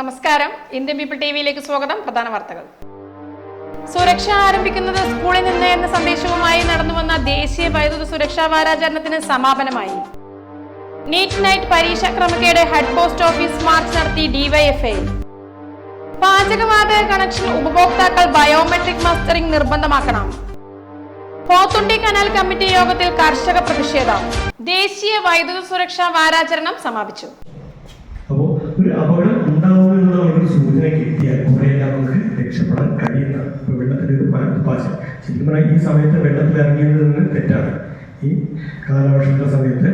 നമസ്കാരം. Indian people T വിയിലേക്ക് സ്വാഗതം. പ്രധാന വാർത്തകൾ. സുരക്ഷ ആരംഭിക്കുന്നത് സ്കൂളിൽ നിന്ന് എന്ന സന്ദേശവുമായി നടന്നുവന്ന ദേശീയ വൈദ്യുത സുരക്ഷാ വാരാചരണത്തിന് സമാപനമായി. നീറ്റ് നൈറ്റ് പരീക്ഷാ ക്രമക്കേട് ഹെഡ് പോസ്റ്റ് ഓഫീസ് മാർച്ച് നടത്തി ഡിവൈഎഫ്ഐ. പാചകവാതക കണക്ഷൻ ഉപഭോക്താക്കൾ ബയോമെട്രിക് മസ്റ്ററിംഗ് നിർബന്ധമാക്കണം. പോത്തുണ്ടി കനാൽ കമ്മിറ്റി യോഗത്തിൽ കർഷക പ്രതിഷേധം. ദേശീയ വൈദ്യുത സുരക്ഷാ വാരാചരണം സമാപിച്ചു. അപ്പോൾ ഒരു അപകടം ഒരു സൂചന നമുക്ക് രക്ഷപ്പെടാൻ ശരിക്കും പറഞ്ഞാൽ ഈ സമയത്ത് വെള്ളത്തിൽ ഇറങ്ങിയത് തെറ്റാണ്. ഈ കാലവർഷത്തിന്റെ സമയത്ത്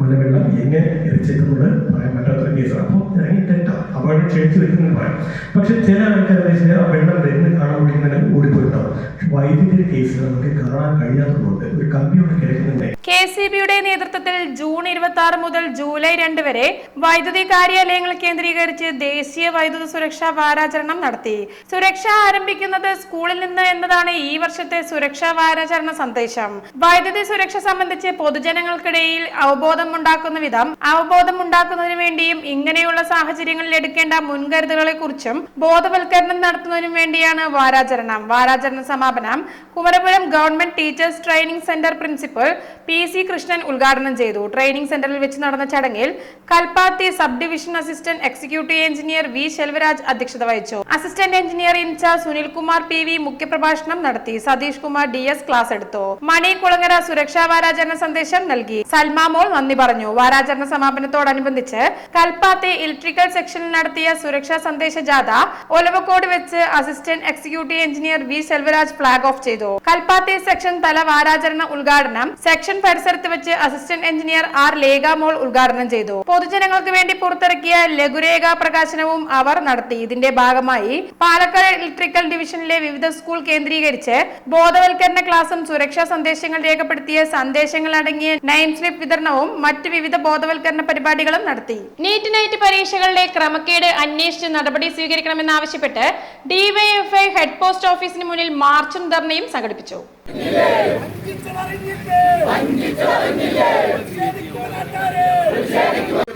മലവെള്ളം എങ്ങനെ എത്തിച്ചേക്കുന്നത് പറയാൻ പറ്റാത്തൊരു കേസാണ്. അപ്പോൾ ഇറങ്ങി തെറ്റാം. അപകടം ക്ഷണിച്ചു വെക്കുന്നത് പറയാം. പക്ഷെ ചില ആൾക്കാർ വെച്ചാൽ ആ വെള്ളം വരുന്ന കാണാൻ തന്നെ ഓടിപ്പോയിട്ടുണ്ടാവും. വൈദ്യുതിയുടെ കേസിൽ നമുക്ക് കാണാൻ കഴിയാത്തതുകൊണ്ട് ഒരു കമ്പിയോട് കിടക്കുന്നുണ്ട് കെ സി ബിയുടെ നേതൃത്വത്തിൽ ജൂൺ ഇരുപത്തി ആറ് മുതൽ ജൂലൈ രണ്ട് വരെ വൈദ്യുതി കാര്യാലയങ്ങൾ കേന്ദ്രീകരിച്ച് ദേശീയ വൈദ്യുത സുരക്ഷാ വാരാചരണം നടത്തി. സുരക്ഷ ആരംഭിക്കുന്നത് സ്കൂളിൽ നിന്ന് എന്നതാണ് ഈ വർഷത്തെ സുരക്ഷാ വാരാചരണ സന്ദേശം. വൈദ്യുതി സുരക്ഷ സംബന്ധിച്ച് പൊതുജനങ്ങൾക്കിടയിൽ അവബോധം ഉണ്ടാക്കുന്ന വിധം അവബോധമുണ്ടാക്കുന്നതിന് വേണ്ടിയും ഇങ്ങനെയുള്ള സാഹചര്യങ്ങളിൽ എടുക്കേണ്ട മുൻകരുതലുകളെ കുറിച്ചും ബോധവൽക്കരണം നടത്തുന്നതിനും വേണ്ടിയാണ് വാരാചരണം. വാരാചരണ സമാപനം Kumarapuram government teachers training centre principal P C Krishnan ഉദ്ഘാടനം ചെയ്തു. ട്രെയിനിംഗ് സെന്ററിൽ വെച്ച് നടന്ന ചടങ്ങിൽ Kalpathi sub division assistant executive engineer V Selvaraj അധ്യക്ഷത വഹിച്ചു. Assistant engineer incharge Sunilkumar P V മുഖ്യപ്രഭാഷണം നടത്തി. Satheesh Kumar D S class എടുത്തു. മണി കുളങ്ങര സുരക്ഷാ വാരാചരണ സന്ദേശം നൽകി. സൽമാ മോൾ നന്ദി പറഞ്ഞു. വാരാചരണ സമാപനത്തോടനുബന്ധിച്ച് കൽപ്പാത്തി ഇലക്ട്രിക്കൽ സെക്ഷനിൽ നടത്തിയ സുരക്ഷാ സന്ദേശ ജാഥ ഒലവക്കോട് വെച്ച് assistant executive engineer V Selvaraj flag off ചെയ്തു. കൽപ്പാത്തി സെക്ഷൻ തല വാരാചരണ ഉദ്ഘാടനം സെക്ഷൻ പരിസരത്ത് വെച്ച് അസിസ്റ്റന്റ് എഞ്ചിനീയർ ആർ ലേഖാമോൾ ഉദ്ഘാടനം ചെയ്തു. പൊതുജനങ്ങൾക്ക് വേണ്ടി പുറത്തിറക്കിയ ലഘുരേഖ പ്രകാശനവും അവർ നടത്തി. ഇതിന്റെ ഭാഗമായി പാലക്കാട് ഇലക്ട്രിക്കൽ ഡിവിഷനിലെ വിവിധ സ്കൂൾ കേന്ദ്രീകരിച്ച് ബോധവൽക്കരണ ക്ലാസും സുരക്ഷാ സന്ദേശങ്ങൾ രേഖപ്പെടുത്തിയ സന്ദേശങ്ങൾ അടങ്ങിയ നയൻ സ്ലിപ്പ് വിതരണവും മറ്റ് വിവിധ ബോധവൽക്കരണ പരിപാടികളും നടത്തി. നീറ്റ് നൈറ്റ് പരീക്ഷകളുടെ ക്രമക്കേട് അന്വേഷിച്ച് നടപടി സ്വീകരിക്കണമെന്നാവശ്യപ്പെട്ട് ഡിവൈഎഫ്ഐ ഹെഡ് പോസ്റ്റ് ഓഫീസിന് മുന്നിൽ മാർച്ചും ധർണയും സംഘടിപ്പിച്ചു.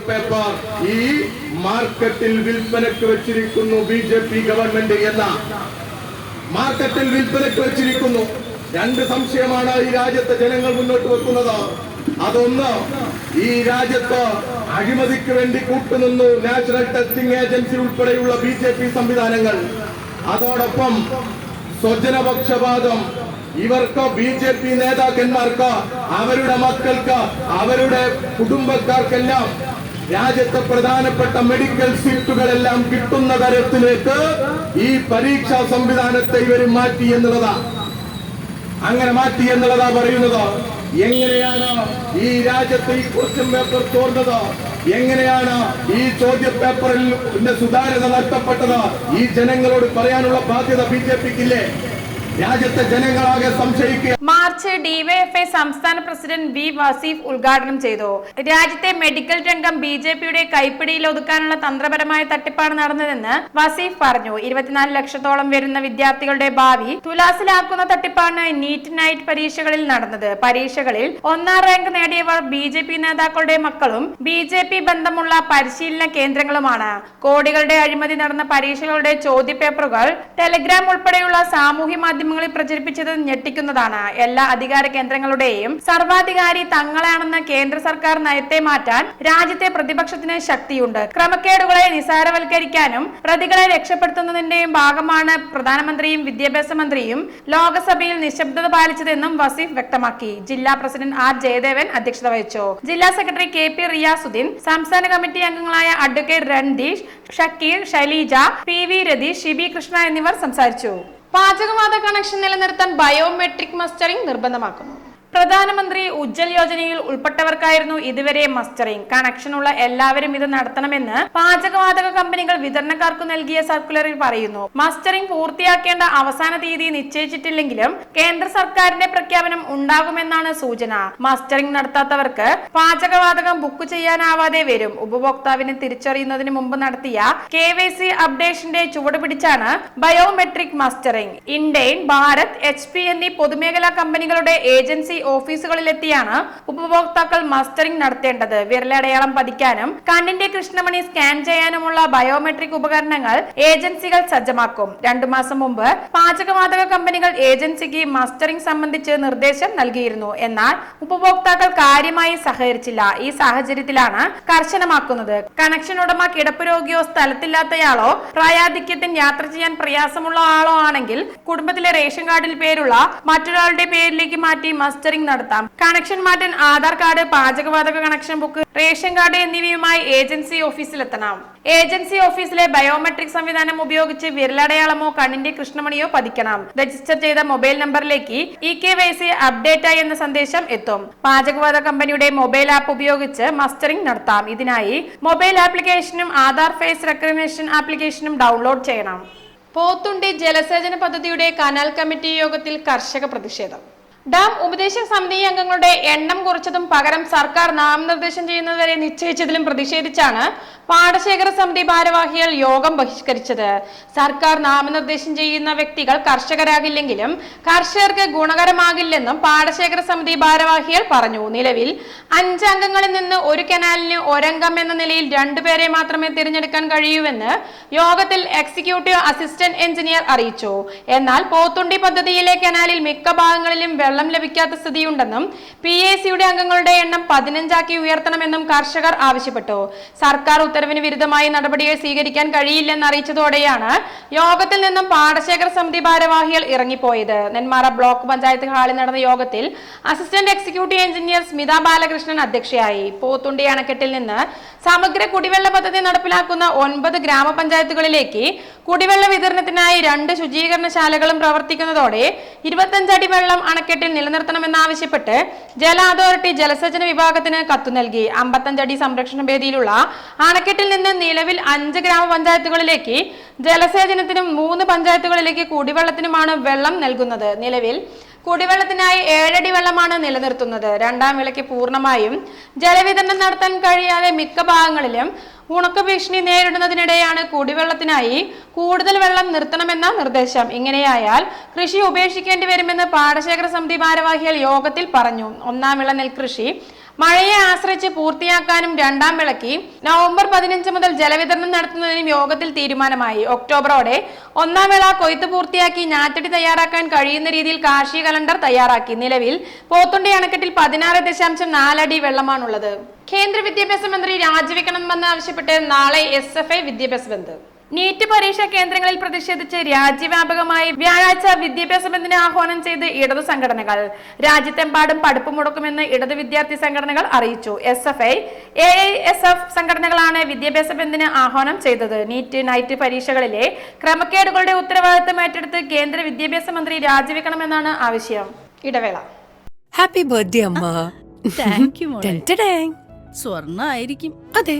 പേപ്പർ ഈ മാർക്കറ്റിൽ വിൽപ്പനക്ക് വെച്ചിരിക്കുന്നു ബി ജെ പി ഗവൺമെന്റ് എന്ന. മാർക്കറ്റിൽ വിൽപ്പനക്ക് വെച്ചിരിക്കുന്നു. രണ്ട് സംശയമാണ് ഈ രാജ്യത്തെ ജനങ്ങൾ മുന്നോട്ട് വെക്കുന്നത്. അതൊന്ന് ഈ രാജ്യത്ത് അഴിമതിക്ക് വേണ്ടി കൂട്ടുനിന്നു നാഷണൽ ടെസ്റ്റിംഗ് ഏജൻസി ഉൾപ്പെടെയുള്ള ബി ജെ പി സംവിധാനങ്ങൾ. അതോടൊപ്പം സ്വജനപക്ഷപാതം. ഇവർക്ക് ബി ജെ പി നേതാക്കന്മാർക്ക് അവരുടെ മക്കൾക്ക് അവരുടെ കുടുംബക്കാർക്കെല്ലാം രാജ്യത്തെ പ്രധാനപ്പെട്ട മെഡിക്കൽ സീറ്റുകളെല്ലാം കിട്ടുന്ന തരത്തിലേക്ക് ഈ പരീക്ഷാ സംവിധാനത്തെ ഇവർ മാറ്റി എന്നുള്ളതാ. അങ്ങനെ മാറ്റി എന്നുള്ളതാ പറയുന്നത്. എങ്ങനെയാണ് ഈ രാജ്യത്ത് ഈ ക്വസ്റ്റ്യൻ പേപ്പർ തോർന്നത്? എങ്ങനെയാണ് ഈ ചോദ്യ പേപ്പറിൽ സുതാര്യത നഷ്ടപ്പെട്ടത് ഈ ജനങ്ങളോട് പറയാനുള്ള ബാധ്യത ബി ജെ പിക്കില്ലേ? രാജ്യത്തെ ജനങ്ങളാകെ സംശയിക്കുക. മാർച്ച് ഡിവൈഎഫ്ഐ സംസ്ഥാന പ്രസിഡന്റ് വി വസീഫ് ഉദ്ഘാടനം ചെയ്തു. രാജ്യത്തെ മെഡിക്കൽ രംഗം ബി ജെ പിയുടെ കൈപ്പിടിയിൽ ഒതുക്കാനുള്ള തന്ത്രപരമായ തട്ടിപ്പാണ് നടന്നതെന്ന് വസീഫ് പറഞ്ഞു. ഇരുപത്തിനാല് ലക്ഷത്തോളം വരുന്ന വിദ്യാർത്ഥികളുടെ ഭാവി തുലാസിലാക്കുന്ന തട്ടിപ്പാണ് നീറ്റ് നൈറ്റ് പരീക്ഷകളിൽ നടന്നത്. പരീക്ഷകളിൽ ഒന്നാം റാങ്ക് നേടിയവർ ബി ജെ പി നേതാക്കളുടെ മക്കളും ബി ജെ പി ബന്ധമുള്ള പരിശീലന കേന്ദ്രങ്ങളുമാണ്. കോടികളുടെ അഴിമതി നടന്ന പരീക്ഷകളുടെ ചോദ്യപേപ്പറുകൾ ടെലിഗ്രാം ഉൾപ്പെടെയുള്ള സാമൂഹ്യ മാധ്യമങ്ങളിൽ പ്രചരിപ്പിച്ചത് ഞെട്ടിക്കുന്നതാണ്. എല്ലാ അധികാര കേന്ദ്രങ്ങളുടെയും സർവാധികാരി തങ്ങളാണെന്ന കേന്ദ്ര സർക്കാർ നയത്തെ മാറ്റാൻ രാജ്യത്തെ പ്രതിപക്ഷത്തിന് ശക്തിയുണ്ട്. ക്രമക്കേടുകളെ നിസാരവൽക്കരിക്കാനും പ്രതികളെ രക്ഷപ്പെടുത്തുന്നതിന്റെയും ഭാഗമാണ് പ്രധാനമന്ത്രിയും വിദ്യാഭ്യാസ മന്ത്രിയും ലോകസഭയിൽ നിശബ്ദത പാലിച്ചതെന്നും വസീഫ് വ്യക്തമാക്കി. ജില്ലാ പ്രസിഡന്റ് ആർ ജയദേവൻ അധ്യക്ഷത വഹിച്ചു. ജില്ലാ സെക്രട്ടറി കെ പി റിയാസുദ്ദീൻ സംസ്ഥാന കമ്മിറ്റി അംഗങ്ങളായ advocate Randeesh Shakeer Shaileeja P V Ratheesh Shibi Krishna എന്നിവർ സംസാരിച്ചു. പാചകവാത കണക്ഷൻ നിലനിർത്താൻ ബയോമെട്രിക് മസ്റ്ററിംഗ് നിർബന്ധമാക്കുന്നു. പ്രധാനമന്ത്രി ഉജ്ജൽ യോജനയിൽ ഉൾപ്പെട്ടവർക്കായിരുന്നു ഇതുവരെ മസ്റ്ററിംഗ്. കണക്ഷനുള്ള എല്ലാവരും ഇത് നടത്തണമെന്ന് പാചകവാതക കമ്പനികൾ വിതരണക്കാർക്ക് നൽകിയ സർക്കുലറിൽ പറയുന്നു. മസ്റ്ററിംഗ് പൂർത്തിയാക്കേണ്ട അവസാന തീയതി നിശ്ചയിച്ചിട്ടില്ലെങ്കിലും കേന്ദ്ര സർക്കാരിന്റെ പ്രഖ്യാപനം ഉണ്ടാകുമെന്നാണ് സൂചന. മസ്റ്ററിംഗ് നടത്താത്തവർക്ക് പാചകവാതകം ബുക്ക് ചെയ്യാനാവാതെ വരും. ഉപഭോക്താവിനെ തിരിച്ചറിയുന്നതിന് മുമ്പ് നടത്തിയ കെ വൈ സി അപ്ഡേഷന്റെ ചുവടുപിടിച്ചാണ് biometric mustering. Indane Bharat H P എന്നീ പൊതുമേഖലാ കമ്പനികളുടെ ഏജൻസി ഓഫീസുകളിലെത്തിയാണ് ഉപഭോക്താക്കൾ മസ്റ്ററിംഗ് നടത്തേണ്ടത്. വിരലടയാളം പതിക്കാനും കണ്ണിന്റെ കൃഷ്ണമണി സ്കാൻ ചെയ്യാനുമുള്ള ബയോമെട്രിക് ഉപകരണങ്ങൾ ഏജൻസികൾ സജ്ജമാക്കും. രണ്ടു മാസം മുമ്പ് പാചകവാതക കമ്പനികൾ ഏജൻസിക്ക് മസ്റ്ററിംഗ് സംബന്ധിച്ച് നിർദ്ദേശം നൽകിയിരുന്നു. എന്നാൽ ഉപഭോക്താക്കൾ കാര്യമായി സഹകരിച്ചില്ല. ഈ സാഹചര്യത്തിലാണ് കർശനമാക്കുന്നത്. കണക്ഷൻ ഉടമ കിടപ്പ് രോഗിയോ സ്ഥലത്തില്ലാത്തയാളോ പ്രായാധിക്യത്തിന് യാത്ര ചെയ്യാൻ പ്രയാസമുള്ള ആളോ ആണെങ്കിൽ കുടുംബത്തിലെ റേഷൻ കാർഡിൽ പേരുള്ള മറ്റൊരാളുടെ പേരിലേക്ക് മാറ്റി മസ്റ്ററിംഗ് നടത്താം. കണക്ഷൻ മാറ്റാൻ ആധാർ കാർഡ് പാചകവാതക കണക്ഷൻ ബുക്ക് റേഷൻ കാർഡ് എന്നിവയുമായി ഏജൻസി ഓഫീസിലെത്തണം. ഏജൻസി ഓഫീസിലെ ബയോമെട്രിക് സംവിധാനം ഉപയോഗിച്ച് വിരലടയാളമോ കണ്ണിന്റെ കൃഷ്ണമണിയോ പതിക്കണം. രജിസ്റ്റർ ചെയ്ത മൊബൈൽ നമ്പറിലേക്ക് e K Y C update എന്ന സന്ദേശം എത്തും. പാചകവാതക കമ്പനിയുടെ മൊബൈൽ ആപ്പ് ഉപയോഗിച്ച് മസ്റ്ററിംഗ് നടത്താം. ഇതിനായി മൊബൈൽ ആപ്ലിക്കേഷനും ആധാർ ഫേസ് റെക്കഗ്നേഷൻ ആപ്ലിക്കേഷനും ഡൗൺലോഡ് ചെയ്യണം. പോത്തുണ്ടി ജലസേചന പദ്ധതിയുടെ കനാൽ കമ്മിറ്റി യോഗത്തിൽ കർഷക പ്രതിഷേധം. ഡാം ഉപദേശക സമിതി അംഗങ്ങളുടെ എണ്ണം കുറച്ചതും പകരം സർക്കാർ നാമനിർദ്ദേശം ചെയ്യുന്നതുവരെ നിശ്ചയിച്ചതിലും പ്രതിഷേധിച്ചാണ് പാടശേഖര സമിതി ഭാരവാഹികൾ യോഗം ബഹിഷ്കരിച്ചത്. സർക്കാർ നാമനിർദ്ദേശം ചെയ്യുന്ന വ്യക്തികൾ കർഷകരാകില്ലെങ്കിലും കർഷകർക്ക് ഗുണകരമാകില്ലെന്നും പാടശേഖര സമിതി ഭാരവാഹികൾ പറഞ്ഞു. നിലവിൽ അഞ്ചംഗങ്ങളിൽ നിന്ന് ഒരു കനാലിന് ഒരംഗം എന്ന നിലയിൽ രണ്ടുപേരെ മാത്രമേ തിരഞ്ഞെടുക്കാൻ കഴിയൂവെന്ന് യോഗത്തിൽ എക്സിക്യൂട്ടീവ് അസിസ്റ്റന്റ് എഞ്ചിനീയർ അറിയിച്ചു. എന്നാൽ പോത്തുണ്ടി പദ്ധതിയിലെ കനാലിൽ മിക്ക ഭാഗങ്ങളിലും വെള്ളം ലഭിക്കാത്ത സ്ഥിതിയുണ്ടെന്നും പി എ സിയുടെ അംഗങ്ങളുടെ എണ്ണം പതിനഞ്ചാക്കി ഉയർത്തണമെന്നും കർഷകർ ആവശ്യപ്പെട്ടു. സർക്കാർ ഉത്തരവിന് വിരുദ്ധമായി നടപടികൾ സ്വീകരിക്കാൻ കഴിയില്ലെന്ന് അറിയിച്ചതോടെയാണ് യോഗത്തിൽ നിന്നും പാടശേഖര സമിതി ഭാരവാഹികൾ ഇറങ്ങിപ്പോയത്. നെന്മാറ ബ്ലോക്ക് പഞ്ചായത്ത് ഹാളിൽ നടന്ന യോഗത്തിൽ assistant executive engineer Smitha Balakrishnan അധ്യക്ഷയായി. പോത്തുണ്ടി അണക്കെട്ടിൽ നിന്ന് സമഗ്ര കുടിവെള്ള പദ്ധതി നടപ്പിലാക്കുന്ന ഒൻപത് ഗ്രാമപഞ്ചായത്തുകളിലേക്ക് കുടിവെള്ള വിതരണത്തിനായി രണ്ട് ശുചീകരണശാലകളും പ്രവർത്തിക്കുന്നതോടെ ഇരുപത്തഞ്ചടി വെള്ളം അണക്കെട്ടിൽ നിലനിർത്തണമെന്നാവശ്യപ്പെട്ട് ജല അതോറിറ്റി ജലസേചന വിഭാഗത്തിന് കത്തു നൽകി. അമ്പത്തഞ്ചടി സംരക്ഷണ വേദിയിലുള്ള അണക്കെട്ടിൽ നിന്ന് നിലവിൽ അഞ്ച് ഗ്രാമപഞ്ചായത്തുകളിലേക്ക് ജലസേചനത്തിനും മൂന്ന് പഞ്ചായത്തുകളിലേക്ക് കുടിവെള്ളത്തിനുമാണ് വെള്ളം നൽകുന്നത്. നിലവിൽ കുടിവെള്ളത്തിനായി ഏഴടി വെള്ളമാണ് നിലനിർത്തുന്നത്. രണ്ടാം വിളയ്ക്ക് പൂർണമായും ജലവിതരണം നടത്താൻ കഴിയാതെ മിക്ക ഭാഗങ്ങളിലും ഉണക്ക ഭീഷണി നേരിടുന്നതിനിടെയാണ് കുടിവെള്ളത്തിനായി കൂടുതൽ വെള്ളം നിർത്തണമെന്ന നിർദ്ദേശം. ഇങ്ങനെയായാൽ കൃഷി ഉപേക്ഷിക്കേണ്ടി വരുമെന്ന് പാടശേഖര സമിതി ഭാരവാഹികൾ യോഗത്തിൽ പറഞ്ഞു. ഒന്നാം വിള നെൽകൃഷി മഴയെ ആശ്രയിച്ച് പൂർത്തിയാക്കാനും രണ്ടാം വിളക്ക് നവംബർ പതിനഞ്ച് മുതൽ ജലവിതരണം നടത്തുന്നതിനും യോഗത്തിൽ തീരുമാനമായി. ഒക്ടോബറോടെ ഒന്നാം വിള കൊയ്ത്ത് പൂർത്തിയാക്കി ഞാറ്റടി തയ്യാറാക്കാൻ കഴിയുന്ന രീതിയിൽ കാർഷിക കലണ്ടർ തയ്യാറാക്കി. നിലവിൽ പോത്തുണ്ടി അണക്കെട്ടിൽ പതിനാറ് ദശാംശം നാലടി വെള്ളമാണുള്ളത്. കേന്ദ്ര വിദ്യാഭ്യാസ മന്ത്രി രാജിവെക്കണമെന്ന് ആവശ്യപ്പെട്ട് നാളെ എസ് എഫ് ഐ വിദ്യാഭ്യാസ ബന്ദ്. നീറ്റ് പരീക്ഷാ കേന്ദ്രങ്ങളിൽ പ്രതിഷേധിച്ച് രാജ്യവ്യാപകമായി വ്യാഴാഴ്ച വിദ്യാഭ്യാസ ബന്ദിന് ആഹ്വാനം ചെയ്ത് ഇടതു സംഘടനകൾ. രാജ്യത്തെമ്പാടും പഠിപ്പ് മുടക്കുമെന്ന് ഇടതു വിദ്യാർത്ഥി സംഘടനകൾ അറിയിച്ചു. S F I A I S F സംഘടനകളാണ് വിദ്യാഭ്യാസ ബന്ദിന് ആഹ്വാനം ചെയ്തത്. നീറ്റ് നൈറ്റ് പരീക്ഷകളിലെ ക്രമക്കേടുകളുടെ ഉത്തരവാദിത്തം ഏറ്റെടുത്ത് കേന്ദ്ര വിദ്യാഭ്യാസ മന്ത്രി രാജിവെക്കണമെന്നാണ് ആവശ്യം. ഇടവേള. ഹാപ്പി ബർത്ത്ഡേ അമ്മ. താങ്ക് യു മോളെ. സ്വർണ ആയിരിക്കും അതെ.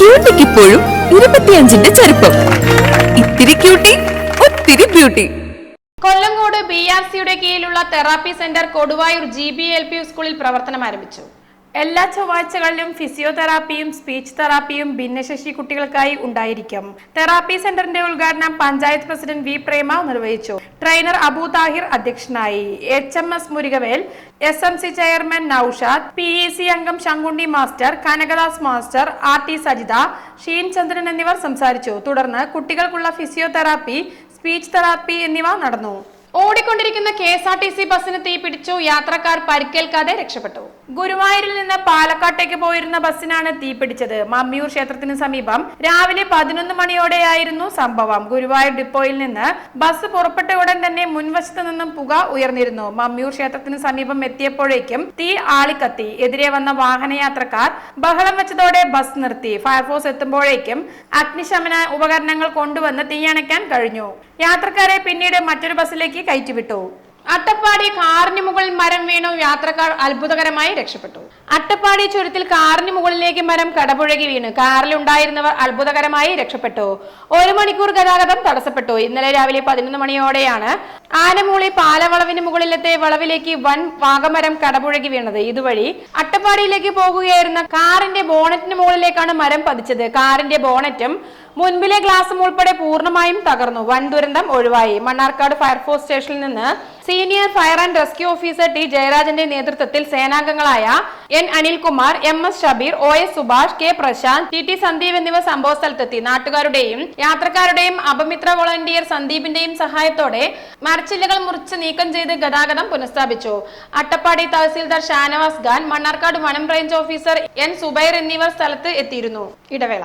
ക്യൂട്ടിക്ക് ഇപ്പോഴും ഇരുപത്തിയഞ്ചിന്റെ ചെറുപ്പം ഇത്തിരി ക്യൂട്ടി ഒത്തിരി ബ്യൂട്ടി കൊല്ലങ്കോട് ബി ആർ സിയുടെ കീഴിലുള്ള therapy centre Koduvayur G B L P സ്കൂളിൽ പ്രവർത്തനം ആരംഭിച്ചു. എല്ലാ ചൊവ്വാഴ്ചകളിലും ഫിസിയോതെറാപ്പിയും സ്പീച്ച് തെറാപ്പിയും ഭിന്നശേഷി കുട്ടികൾക്കായി ഉണ്ടായിരിക്കും. തെറാപ്പി സെന്ററിന്റെ ഉദ്ഘാടനം പഞ്ചായത്ത് പ്രസിഡന്റ് വി പ്രേമ നിർവഹിച്ചു. ട്രെയിനർ അബു താഹിർ അധ്യക്ഷനായി. H M S Murugavel S M C chairman Naushad P E C അംഗം Shankundi master Kanakadas master R T Sajitha Sheen Chandran എന്നിവർ സംസാരിച്ചു. തുടർന്ന് കുട്ടികൾക്കുള്ള ഫിസിയോതെറാപ്പി സ്പീച്ച് തെറാപ്പി എന്നിവ നടന്നു. ഓടിക്കൊണ്ടിരിക്കുന്ന K S R T C ബസ്സിന് തീ പിടിച്ചു. യാത്രക്കാർ പരിക്കേൽക്കാതെ രക്ഷപ്പെട്ടു. ഗുരുവായൂരിൽ നിന്ന് പാലക്കാട്ടേക്ക് പോയിരുന്ന ബസ്സിനാണ് തീ പിടിച്ചത്. മമ്മിയൂർ ക്ഷേത്രത്തിന് സമീപം രാവിലെ പതിനൊന്ന് മണിയോടെയായിരുന്നു സംഭവം. ഗുരുവായൂർ ഡിപ്പോയിൽ നിന്ന് ബസ് പുറപ്പെട്ട ഉടൻ തന്നെ മുൻവശത്ത് നിന്നും പുക ഉയർന്നിരുന്നു. മമ്മിയൂർ ക്ഷേത്രത്തിന് സമീപം എത്തിയപ്പോഴേക്കും തീ ആളിക്കത്തി. എതിരെ വന്ന വാഹനയാത്രക്കാർ ബഹളം വെച്ചതോടെ ബസ് നിർത്തി. ഫയർഫോഴ്സ് എത്തുമ്പോഴേക്കും അഗ്നിശമന ഉപകരണങ്ങൾ കൊണ്ടുവന്ന് തീയണയ്ക്കാൻ കഴിഞ്ഞു. യാത്രക്കാരെ പിന്നീട് മറ്റൊരു ബസ്സിലേക്ക് കയറ്റിവിട്ടു അട്ടപ്പാടി കാറിന് മുകളിൽ മരം വീണു. യാത്രക്കാർ അത്ഭുതകരമായി രക്ഷപ്പെട്ടു. അട്ടപ്പാടി ചുരത്തിൽ കാറിന് മുകളിലേക്ക് മരം കടപുഴകി വീണു. കാറിലുണ്ടായിരുന്നവർ അത്ഭുതകരമായി രക്ഷപ്പെട്ടു. ഒരു മണിക്കൂർ ഗതാഗതം തടസ്സപ്പെട്ടു. ഇന്നലെ രാവിലെ പതിനൊന്ന് മണിയോടെയാണ് ആനമൂളി പാലവളവിന് മുകളിലത്തെ വളവിലേക്ക് വൻ വാഗമരം കടപുഴകി വീണത്. ഇതുവഴി അട്ടപ്പാടിയിലേക്ക് പോകുകയായിരുന്ന കാറിന്റെ ബോണറ്റിന് മുകളിലേക്കാണ് മരം പതിച്ചത്. കാറിന്റെ ബോണറ്റും മുൻപിലെ ഗ്ലാസും ഉൾപ്പെടെ പൂർണമായും തകർന്നു. വൻ ദുരന്തം ഒഴിവായി. മണ്ണാർക്കാട് ഫയർഫോഴ്സ് സ്റ്റേഷനിൽ നിന്ന് senior fire and rescue officer T ജയരാജന്റെ നേതൃത്വത്തിൽ സേനാംഗങ്ങളായ N Anilkumar M S Shabeer O S Subhash K Prashanth T T Sandeep എന്നിവർ സംഭവ സ്ഥലത്തെത്തി നാട്ടുകാരുടെയും യാത്രക്കാരുടെയും അപമിത്ര വോളണ്ടിയർ സന്ദീപിന്റെയും സഹായത്തോടെ മരച്ചില്ലകൾ മുറിച്ച് നീക്കം ചെയ്ത് ഗതാഗതം പുനഃസ്ഥാപിച്ചു. അട്ടപ്പാടി തഹസീൽദാർ ഷാനവാസ് ഖാൻ മണ്ണാർക്കാട് വനം റേഞ്ച് ഓഫീസർ എൻ സുബൈർ എന്നിവർ സ്ഥലത്ത് എത്തിയിരുന്നു. ഇടവേള.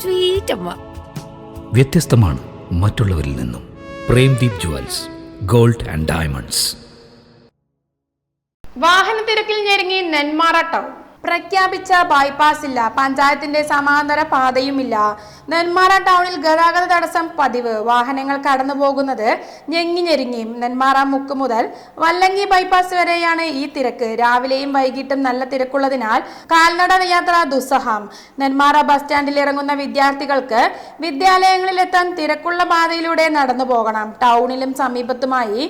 സ്വീറ്റ് അമ്മ വ്യത്യസ്തമാണ് മറ്റുള്ളവരിൽ നിന്നും. Premdeep jewels gold and diamonds. വാഹന തിരക്കിൽ ഞെരുങ്ങി നെന്മാറ ടൗൺ. പ്രഖ്യാപിച്ച ബൈപ്പാസ് ഇല്ല. പഞ്ചായത്തിന്റെ സമാന്തര പാതയുമില്ല. നെന്മാറ ടൗണിൽ ഗതാഗത തടസ്സം പതിവ്. വാഹനങ്ങൾ കടന്നു പോകുന്നത് ഞെങ്ങി ഞെരുങ്ങി നെന്മാറ മുക്ക് മുതൽ വല്ലങ്ങി ബൈപ്പാസ് വരെയാണ് ഈ തിരക്ക്. രാവിലെയും വൈകിട്ടും നല്ല തിരക്കുള്ളതിനാൽ കാൽനട യാത്ര ദുസ്സഹം. നെന്മാറ ബസ് സ്റ്റാൻഡിൽ ഇറങ്ങുന്ന വിദ്യാർത്ഥികൾക്ക് വിദ്യാലയങ്ങളിലെത്താൻ തിരക്കുള്ള പാതയിലൂടെ നടന്നു പോകണം. ടൗണിലും സമീപത്തുമായി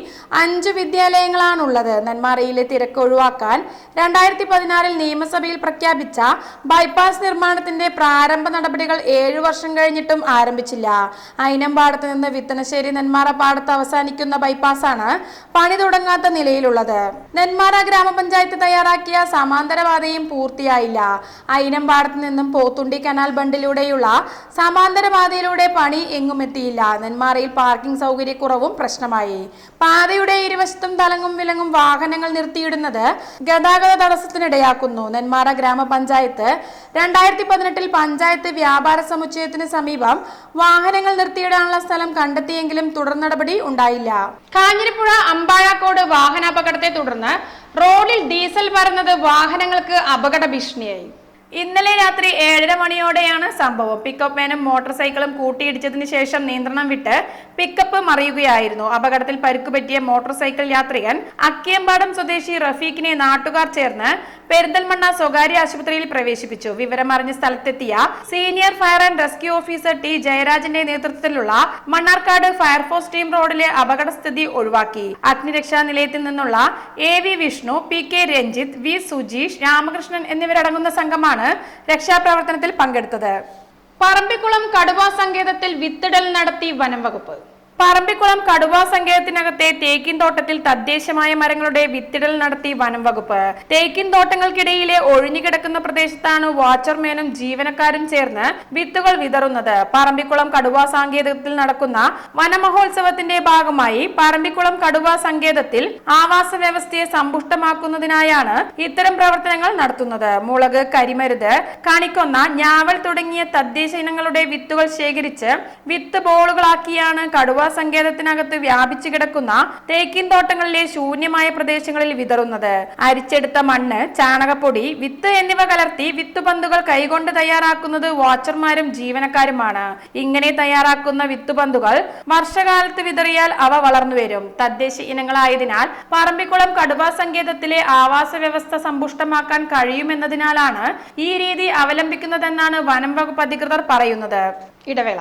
അഞ്ച് വിദ്യാലയങ്ങളാണുള്ളത്. നെന്മാറയിലെ തിരക്ക് ഒഴിവാക്കാൻ രണ്ടായിരത്തി പതിനാറിൽ നിയമസഭയിൽ പ്രഖ്യാപിച്ച ബൈപ്പാസ് നിർമ്മാണത്തിന്റെ പ്രാരംഭ നടപടികൾ ഏഴു വർഷം കഴിഞ്ഞിട്ടും ആരംഭിച്ചില്ല. അയിനമ്പാടത്ത് നിന്ന് വിത്തനശ്ശേരി നെന്മാറ പാടത്ത് അവസാനിക്കുന്ന ബൈപ്പാസാണ് പണി തുടങ്ങാത്ത നിലയിലുള്ളത്. നെന്മാറ ഗ്രാമപഞ്ചായത്ത് തയ്യാറാക്കിയ സമാന്തര പാതയും പൂർത്തിയായില്ല. അയിനമ്പാടത്ത് നിന്നും പോത്തുണ്ടി കനാൽ ബണ്ടിലൂടെയുള്ള സമാന്തര പാതയിലൂടെ പണി എങ്ങും എത്തിയില്ല. നെന്മാറയിൽ പാർക്കിംഗ് സൗകര്യക്കുറവും പ്രശ്നമായി. പാതയുടെ ഇരുവശത്തും തലങ്ങും വിലങ്ങും വാഹനങ്ങൾ നിർത്തിയിടുന്നത് ഗതാഗത തടസ്സത്തിനിടയാക്കുന്നു. നെന്മാറ ഗ്രാമപഞ്ചായത്ത്. രണ്ടായിരത്തി പതിനെട്ടിൽ പഞ്ചായത്ത് വ്യാപാര സമുച്ചയത്തിന് സമീപം വാഹനങ്ങൾ നിർത്തിയിടാനുള്ള സ്ഥലം കണ്ടെത്തിയെങ്കിലും തുടർ നടപടി ഉണ്ടായില്ല. കാഞ്ഞിരപ്പുഴ അമ്പാഴാക്കോട് വാഹനാപകടത്തെ തുടർന്ന് റോഡിൽ ഡീസൽ പരന്നത് വാഹനങ്ങൾക്ക് അപകട ഭീഷണിയായി. ഇന്നലെ രാത്രി ഏഴര മണിയോടെയാണ് സംഭവം. പിക്കപ്പ് വാനും മോട്ടോർ സൈക്കിളും കൂട്ടിയിടിച്ചതിന് ശേഷം നിയന്ത്രണം വിട്ട് പിക്കപ്പ് മറിയുകയായിരുന്നു. അപകടത്തിൽ പരുക്കുപറ്റിയ മോട്ടോർ സൈക്കിൾ യാത്രികൻ അക്കിയമ്പാടം സ്വദേശി റഫീഖിനെ നാട്ടുകാർ ചേർന്ന് പെരിന്തൽമണ്ണ സ്വകാര്യ ആശുപത്രിയിൽ പ്രവേശിപ്പിച്ചു. വിവരമറിഞ്ഞ സ്ഥലത്തെത്തിയ senior fire and rescue officer T ജയരാജന്റെ നേതൃത്വത്തിലുള്ള മണ്ണാർക്കാട് ഫയർഫോഴ്സ് ടീം റോഡിലെ അപകടസ്ഥിതി ഒഴിവാക്കി. അഗ്നിരക്ഷാ നിലയത്തിൽ നിന്നുള്ള A V Vishnu P K Ranjith V Sujeesh Ramakrishnan എന്നിവരടങ്ങുന്ന സംഘമാണ് രക്ഷാപ്രവർത്തനത്തിൽ പങ്കെടുത്തത്. പറമ്പിക്കുളം കടുവാ സങ്കേതത്തിൽ വിത്തിടൽ നടത്തി വനം വകുപ്പ്. പറമ്പിക്കുളം കടുവ സങ്കേതത്തിനകത്തെ തേക്കിൻ തോട്ടത്തിൽ തദ്ദേശമായ മരങ്ങളുടെ വിത്തിടൽ നടത്തി വനം വകുപ്പ്. തേക്കിൻ തോട്ടങ്ങൾക്കിടയിലെ ഒഴിഞ്ഞുകിടക്കുന്ന പ്രദേശത്താണ് വാച്ചർമാനും ജീവനക്കാരും ചേർന്ന് വിത്തുകൾ വിതറുന്നത്. പറമ്പിക്കുളം കടുവ സങ്കേതത്തിൽ നടക്കുന്ന വനമഹോത്സവത്തിന്റെ ഭാഗമായി പറമ്പിക്കുളം കടുവ സങ്കേതത്തിൽ ആവാസ വ്യവസ്ഥയെ സമ്പുഷ്ടമാക്കുന്നതിനായാണ് ഇത്തരം പ്രവർത്തനങ്ങൾ നടത്തുന്നത്. മുളക് കരിമരുത് കണിക്കൊന്ന ഞാവൽ തുടങ്ങിയ തദ്ദേശ ഇനങ്ങളുടെ വിത്തുകൾ ശേഖരിച്ച് വിത്ത് ബോളുകളാക്കിയാണ് കടുവാ സങ്കേതത്തിനകത്ത് വ്യാപിച്ചു കിടക്കുന്ന തേക്കിൻ തോട്ടങ്ങളിലെ ശൂന്യമായ പ്രദേശങ്ങളിൽ വിതറുന്നത്. അരിച്ചെടുത്ത മണ്ണ് ചാണകപ്പൊടി വിത്ത് എന്നിവ കലർത്തി വിത്തുപന്തുകൾ കൈകൊണ്ട് തയ്യാറാക്കുന്നത് വാച്ചർമാരും ജീവനക്കാരുമാണ്. ഇങ്ങനെ തയ്യാറാക്കുന്ന വിത്തുപന്തുകൾ വർഷകാലത്ത് വിതറിയാൽ അവ വളർന്നു വരും. തദ്ദേശ ഇനങ്ങളായതിനാൽ പറമ്പിക്കുളം കടുവാ സങ്കേതത്തിലെ ആവാസ വ്യവസ്ഥ സമ്പുഷ്ടമാക്കാൻ കഴിയുമെന്നതിനാലാണ് ഈ രീതി അവലംബിക്കുന്നതെന്നാണ് വനം വകുപ്പ് അധികൃതർ പറയുന്നത്. ഇടവേള.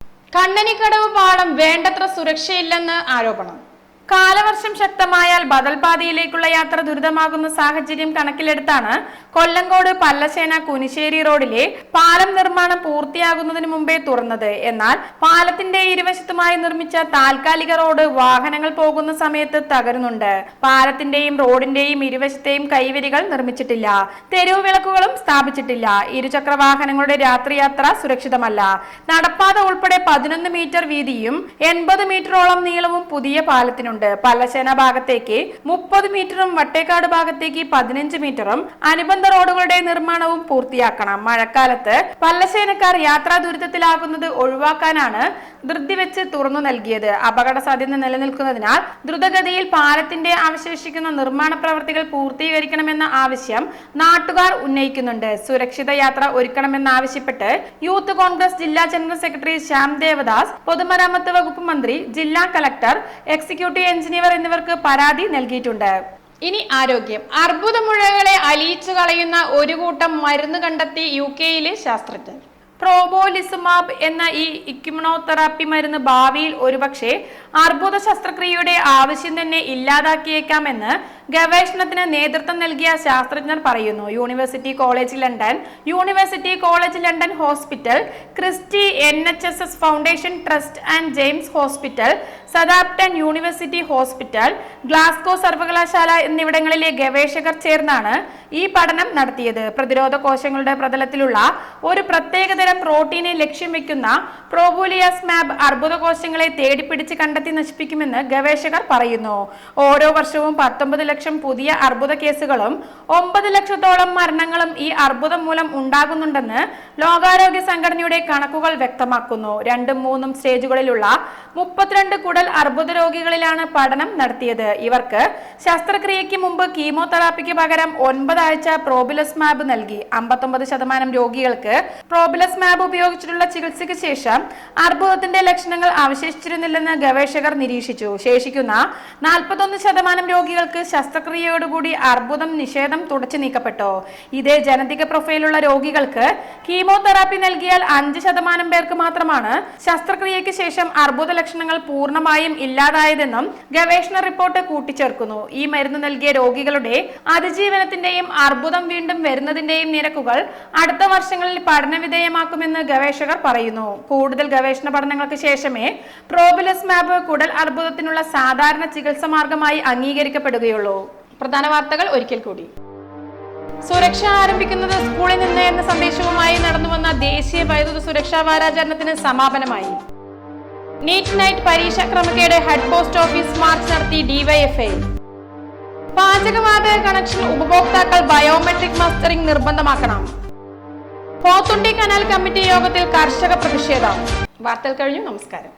Kannanikkadavu പാളം വേണ്ടത്ര സുരക്ഷയില്ലെന്ന് ആരോപണം. കാലവർഷം ശക്തമായാൽ ബദൽപാതയിലേക്കുള്ള യാത്ര ദുരിതമാകുന്ന സാഹചര്യം കണക്കിലെടുത്താണ് കൊല്ലങ്കോട് പല്ലശേന കുനിശ്ശേരി റോഡിലെ പാലം നിർമ്മാണം പൂർത്തിയാകുന്നതിന് മുമ്പേ തുറന്നത്. എന്നാൽ പാലത്തിന്റെ ഇരുവശത്തുമായി നിർമ്മിച്ച താൽക്കാലിക റോഡ് വാഹനങ്ങൾ പോകുന്ന സമയത്ത് തകരുന്നുണ്ട്. പാലത്തിന്റെയും റോഡിന്റെയും ഇരുവശത്തെയും കൈവരികൾ നിർമ്മിച്ചിട്ടില്ല. തെരുവ് വിളക്കുകളും സ്ഥാപിച്ചിട്ടില്ല. ഇരുചക്ര വാഹനങ്ങളുടെ രാത്രിയാത്ര സുരക്ഷിതമല്ല. നടപ്പാത ഉൾപ്പെടെ പതിനൊന്ന് മീറ്റർ വീതിയും എൺപത് മീറ്ററോളം നീളവും പുതിയ പാലത്തിനുണ്ട്. പല്ലശ്ശേന ഭാഗത്തേക്ക് മുപ്പത് മീറ്ററും വട്ടേക്കാട് ഭാഗത്തേക്ക് പതിനഞ്ച് മീറ്ററും അനുബന്ധ റോഡുകളുടെ നിർമ്മാണവും പൂർത്തിയാക്കണം. മഴക്കാലത്ത് പല്ലശേനക്കാർ യാത്രാ ദുരിതത്തിലാകുന്നത് ഒഴിവാക്കാനാണ് ധൃതി വെച്ച് തുറന്നു നൽകിയത്. അപകട സാധ്യത നിലനിൽക്കുന്നതിനാൽ ദ്രുതഗതിയിൽ പാലത്തിന്റെ അവശേഷിക്കുന്ന നിർമ്മാണ പ്രവർത്തികൾ പൂർത്തീകരിക്കണമെന്ന ആവശ്യം നാട്ടുകാർ ഉന്നയിക്കുന്നുണ്ട്. സുരക്ഷിത യാത്ര ഒരുക്കണമെന്നാവശ്യപ്പെട്ട് യൂത്ത് കോൺഗ്രസ് ജില്ലാ ജനറൽ സെക്രട്ടറി ശ്യാം ദേവദാസ് പൊതുമരാമത്ത് വകുപ്പ് മന്ത്രി ജില്ലാ കളക്ടർ എക്സിക്യൂട്ടീവ് എഞ്ചിനീയർ എന്നിവർക്ക് പരാതി നൽകിയിട്ടുണ്ട്. ഇനി ആരോഗ്യം. അർബുദമുഴകളെ അലിയിച്ചു കളയുന്ന ഒരു കൂട്ടം മരുന്ന് കണ്ടെത്തി യു കെയിലെ ശാസ്ത്രജ്ഞർ. പ്രോബോലിസുമാബ് എന്ന ഈ ഇക്യുമണോതെറാപ്പി മരുന്ന് ഭാവിയിൽ ഒരുപക്ഷെ അർബുദ ശസ്ത്രക്രിയയുടെ ആവശ്യം തന്നെ ഇല്ലാതാക്കിയേക്കാമെന്ന് ഗവേഷണത്തിന് നേതൃത്വം നൽകിയ ശാസ്ത്രജ്ഞർ പറയുന്നു. University College London University College London Hospital Christie N H S S Foundation Trust and James Hospital Southampton University Hospital Glasgow സർവകലാശാല എന്നിവിടങ്ങളിലെ ഗവേഷകർ ചേർന്നാണ് ഈ പഠനം നടത്തിയത്. പ്രതിരോധ കോശങ്ങളുടെ പ്രതലത്തിലുള്ള ഒരു പ്രത്യേകതരം പ്രോട്ടീനെ ലക്ഷ്യം വെക്കുന്ന പ്രോബൂലിയസ് മാബ് അർബുദ കോശങ്ങളെ തേടിപ്പിടിച്ച് കണ്ടെത്തി നശിപ്പിക്കുമെന്ന് ഗവേഷകർ പറയുന്നു. ഓരോ വർഷവും പത്തൊമ്പത് ലക്ഷം പുതിയ അർബുദ കേസുകളും ഒമ്പത് ലക്ഷത്തോളം മരണങ്ങളും ഈ അർബുദം മൂലം ഉണ്ടാകുന്നുണ്ടെന്ന് ലോകാരോഗ്യ സംഘടനയുടെ കണക്കുകൾ വ്യക്തമാക്കുന്നു. രണ്ടും മൂന്നും സ്റ്റേജുകളിലുള്ള മുപ്പത്തിരണ്ട് കുടൽ അർബുദ രോഗികളിലാണ് പഠനം നടത്തിയത്. ഇവർക്ക് ശസ്ത്രക്രിയയ്ക്ക് മുമ്പ് കീമോതെറാപ്പിക്ക് പകരം ഒൻപതാഴ്ച പ്രോബിലസ് മാബ് നൽകി. അമ്പത്തൊമ്പത് ശതമാനം രോഗികൾക്ക് പ്രോബിലസ് മാബ് ഉപയോഗിച്ചിട്ടുള്ള ചികിത്സയ്ക്ക് ശേഷം അർബുദത്തിന്റെ ലക്ഷണങ്ങൾ അവശേഷിച്ചിരുന്നില്ലെന്ന് ഗവേഷകർ നിരീക്ഷിച്ചു. ശേഷിക്കുന്ന നാൽപ്പത്തൊന്ന് ശതമാനം രോഗികൾക്ക് ശസ്ത്രക്രിയയോടുകൂടി അർബുദം നിഷേധം തുടച്ചു നീക്കപ്പെട്ടു. ഇതേ ജനതിക പ്രൊഫൈലുള്ള രോഗികൾക്ക് കീമോതെറാപ്പി നൽകിയാൽ അഞ്ച് ശതമാനം പേർക്ക് മാത്രമാണ് ശസ്ത്രക്രിയയ്ക്ക് ശേഷം അർബുദ ലക്ഷണങ്ങൾ പൂർണമായും ഇല്ലാതായതെന്നും ഗവേഷണ റിപ്പോർട്ട് കൂട്ടിച്ചേർക്കുന്നു. ഈ മരുന്ന് നൽകിയ രോഗികളുടെ അതിജീവനത്തിന്റെയും അർബുദം വീണ്ടും വരുന്നതിന്റെയും നിരക്കുകൾ അടുത്ത വർഷങ്ങളിൽ പഠനവിധേയമാക്കുമെന്ന് ഗവേഷകർ പറയുന്നു. കൂടുതൽ ഗവേഷണ പഠനങ്ങൾക്ക് ശേഷമേ പ്രോബിലസ് മാപ്പ് കുടൽ അർബുദത്തിനുള്ള സാധാരണ ചികിത്സ മാർഗമായി അംഗീകരിക്കപ്പെടുകയുള്ളൂ. പ്രധാന വാർത്തകൾ ഒരിക്കൽ കൂടി. സുരക്ഷ ആരംഭിക്കുന്നത് സ്കൂളിൽ നിന്ന് എന്ന സന്ദേശവുമായി നടന്നുവന്ന ദേശീയ വൈദ്യുത സുരക്ഷാ വാരാചരണത്തിന് സമാപനമായി. നീറ്റ് നൈറ്റ് പരീക്ഷാ ക്രമക്കേട് ഹെഡ് പോസ്റ്റ് ഓഫീസ് മാർച്ച് നടത്തി ഡിവൈഎഫ്ഐ. പാചകവാതക കണക്ഷൻ ഉപഭോക്താക്കൾ ബയോമെട്രിക് മസ്റ്ററിംഗ് നിർബന്ധമാക്കണം. പോത്തുണ്ടി കനാൽ കമ്മിറ്റി യോഗത്തിൽ കർഷക പ്രതിഷേധം. വാർത്തകൾ കഴിഞ്ഞു. നമസ്കാരം.